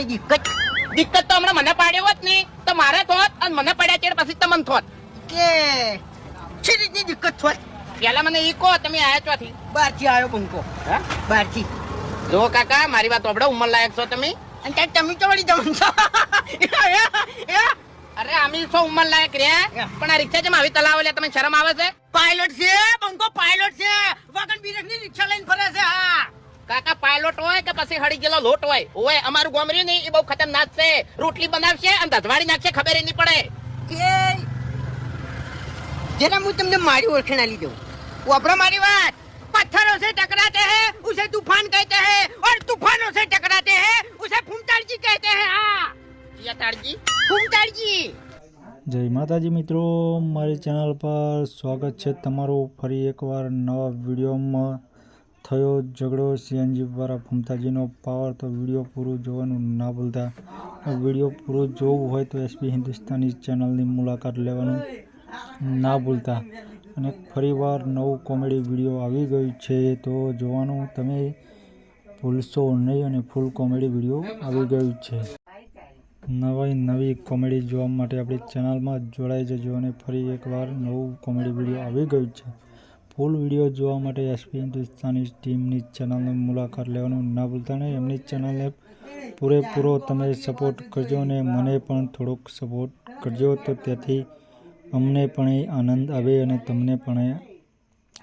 કોઈ દિક્કત? દિક્કત તો હમણાં મને પાડ્યો હોત ને તો મારે થોત અને મને પડ્યા ત્યારે પછી તમને થોત. કે છે રીતની દિક્કત થોત પેલા મને ઈ કહો તમે આયા ચોથી. બહારથી આવ્યો બંકો. હા? બહારથી. જો કાકા મારી વાત ઓબડો ઉંમર લાયક છો તમે. અને ત્યાં તમે તો વળી જવાનું છો. અરે અમે છો ઉંમર લાયક રહ્યા પણ આ રિક્ષા જેમ આવી તલાવ લે તમે શરમ આવે છે? પાયલોટ છે બંકો પાયલોટ છે. વગન બિરખની રિક્ષા લઈને ફરે છે હા. કાકા પાયલોટ હોય કે પછી હળી ગયેલો લોટ હોય? ઓય અમારું ગોમરી નહીં એ બહુ ખતરનાક છે. રોટલી બનાવશે અને ધજવાડી નાખશે ખબર નહીં પડે. કે હું તમને મારી ઓળખેણા લીધો વાપરો મારી વાત. પથ્થરો સે ટકરાતે હે ઉસે તુફાન કહેતે હે ઓર તૂફાનો સે ટકરાતે હે ઉસે ફૂમતાળજી કહેતે હે હા. યતાળજી ફૂમતાળજી જય માતાજી મિત્રો મારી ચેનલ પર સ્વાગત છે તમારું ફરી એકવાર નવા વિડીયોમાં. થયો ઝઘડો, સીએનજી દ્વારા ફમતાજીનો પાવર તો વીડિયો પૂરું જોવાનું ના ભૂલતા. વીડિયો પૂરું જોવું હોય તો એસબી હિન્દુસ્તાની ચેનલની મુલાકાત લેવાનું ના ભૂલતા. અને ફરીવાર નવું કોમેડી વીડિયો આવી ગયું છે તો જોવાનું તમે ભૂલશો નહીં અને ફૂલ કોમેડી વીડિયો આવી ગયું છે. નવી નવી કોમેડી જોવા માટે આપણી ચેનલમાં જોડાઈ જજો અને ફરી એકવાર નવું કોમેડી વીડિયો આવી ગયું છે. ફૂલ વીડિયો જોવા માટે એસપી હિન્દુસ્તાની ટીમની ચેનલની મુલાકાત લેવાનું ના ભૂલતા અને એમની ચેનલને પૂરેપૂરો તમે સપોર્ટ કરજો અને મને પણ થોડોક સપોર્ટ કરજો. તો તેથી અમને પણ આનંદ આવે અને તમને પણ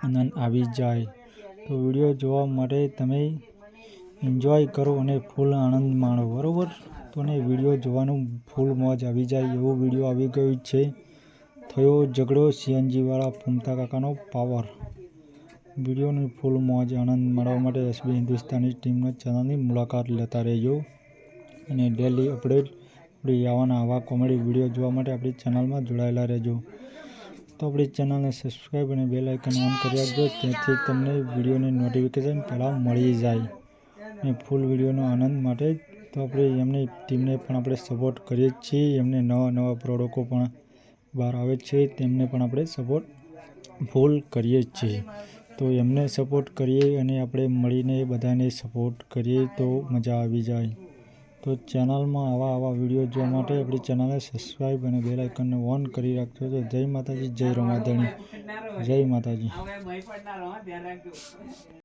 આનંદ આવી જાય. તો વીડિયો જોવા માટે તમે એન્જોય કરો અને ફૂલ આનંદ માણો, બરાબર? તો ને વીડિયો જોવાનું ફૂલ મોજ આવી જાય. એવો વીડિયો આવી ગયો છે. થયો ઝઘડો, સીએનજીવાળા ફૂમતા કાકાનો પાવર. વિડીયોની ફૂલ મોજ, આનંદ માણવા માટે એસબી હિન્દુસ્તાની ટીમના ચેનલની મુલાકાત લેતા રહેજો. અને ડેલી અપડેટ આપણી આવાના આવા કોમેડી વીડિયો જોવા માટે આપણી ચેનલમાં જોડાયેલા રહેજો. તો આપણી ચેનલને સબસ્ક્રાઈબ અને બેલ આઇકન ઓન કરી આપજો તેથી તમને વિડીયોની નોટિફિકેશન પહેલાં મળી જાય. અને ફૂલ વિડીયોનો આનંદ માટે તો આપણે એમની ટીમને પણ આપણે સપોર્ટ કરીએ જ છીએ. એમને નવા નવા પ્રોડક્ટો પણ બહાર આવે છે, તેમને પણ આપણે સપોર્ટ ફૂલ કરીએ છીએ. તો એમને સપોર્ટ કરીએ અને આપણે મળીને બધાને સપોર્ટ કરીએ તો મજા આવી જાય. તો ચેનલમાં આવા આવા વીડિયો જોવા માટે આપણી ચેનલને સબસ્ક્રાઈબ અને બેલ આઇકનને ઓન કરી રાખજો. તો જય માતાજી, જય રમાધણી. જય માતાજી.